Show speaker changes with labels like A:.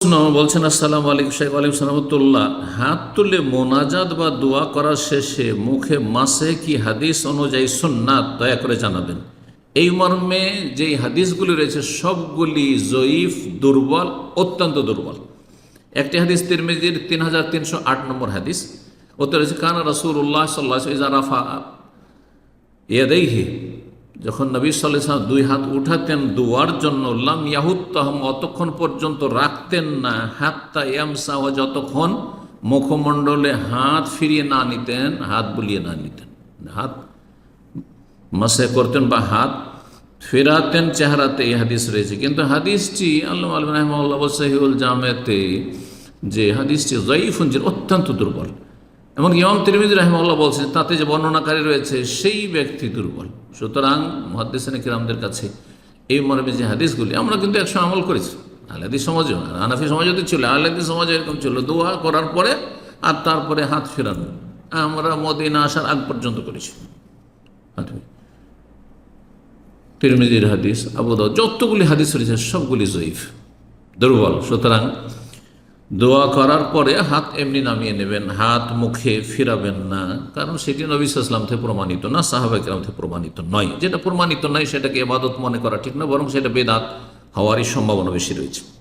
A: প্রশ্ন, বলছেন, আসসালাম আলাইকুম শেখ আলিম সালামতুল্লাহ হাত তুলে মোনাজাত বা দোয়া করার শেষে মুখে মাসে কি হাদিস অনুযায়ী সুন্নাত দয়া করে জানাবেন? এই মর্মে যে হাদিসগুলি রয়েছে, সবগুলি জয়ীফ, দুর্বল, অত্যন্ত দুর্বল। একটি হাদিস তিরমিজির তিন হাজার তিনশো আট নম্বর হাদিস। ওতে রয়েছে কানা রসুল উল্লাহ সাল্লাহ ইজারাফা ইয়াদাইহি। যখন নবী সাল্লাম দুই হাত উঠাতেন দুয়ার জন্য, লাম ইয়াহুদ অতক্ষণ পর্যন্ত রাখতেন না হাতটা ইয়ামসা যতক্ষণ মুখমণ্ডলে হাত ফিরিয়ে না নিতেন, হাত বুলিয়ে না নিতেন। হাত মাসে করতেন বা হাত ফেরাতেন চেহারাতে, এই হাদিস রয়েছে। কিন্তু হাদিসটি আল্লাহ আলম রহমাল্লাহ সহিউল জামেতে যে হাদিসটি জয়ীফুঞ্জির অত্যন্ত দুর্বল। এমন ইমাম তিরমিজ রহমাল্লাহ বলছেন, তাতে যে বর্ণনাকারী রয়েছে, সেই ব্যক্তি দুর্বল। সুতরাং মহাদ্দেসান কিরামদের কাছে এই মর্মে যে হাদিসগুলি, আমরা কিন্তু একশো আমল করেছি। আলাদি সমাজেও আর আনাফি সমাজও তো ছিল আলাদি সমাজে এরকম ছিল। দোয়া করার পরে আর তারপরে হাত ফেরানো। আমরা মদিনা আসার আগ পর্যন্ত করেছি। হাত তিরমিজির হাদিস, আবু দাউদ, যতগুলি হাদিস রয়েছে, সবগুলি জয়ীফ, দুর্বল। সুতরাং দোয়া করার পরে হাত এমনি নামিয়ে নেবেন, হাত মুখে ফিরাবেন না। কারণ সেটি নবী ইসলাম থেকে প্রমাণিত না সাহাবাইকরাম থেকে প্রমাণিত নয়। যেটা প্রমাণিত নয় সেটাকে এবাদত মনে করা ঠিক না, বরং সেটা বেদাত হওয়ারই সম্ভাবনা বেশি রয়েছে।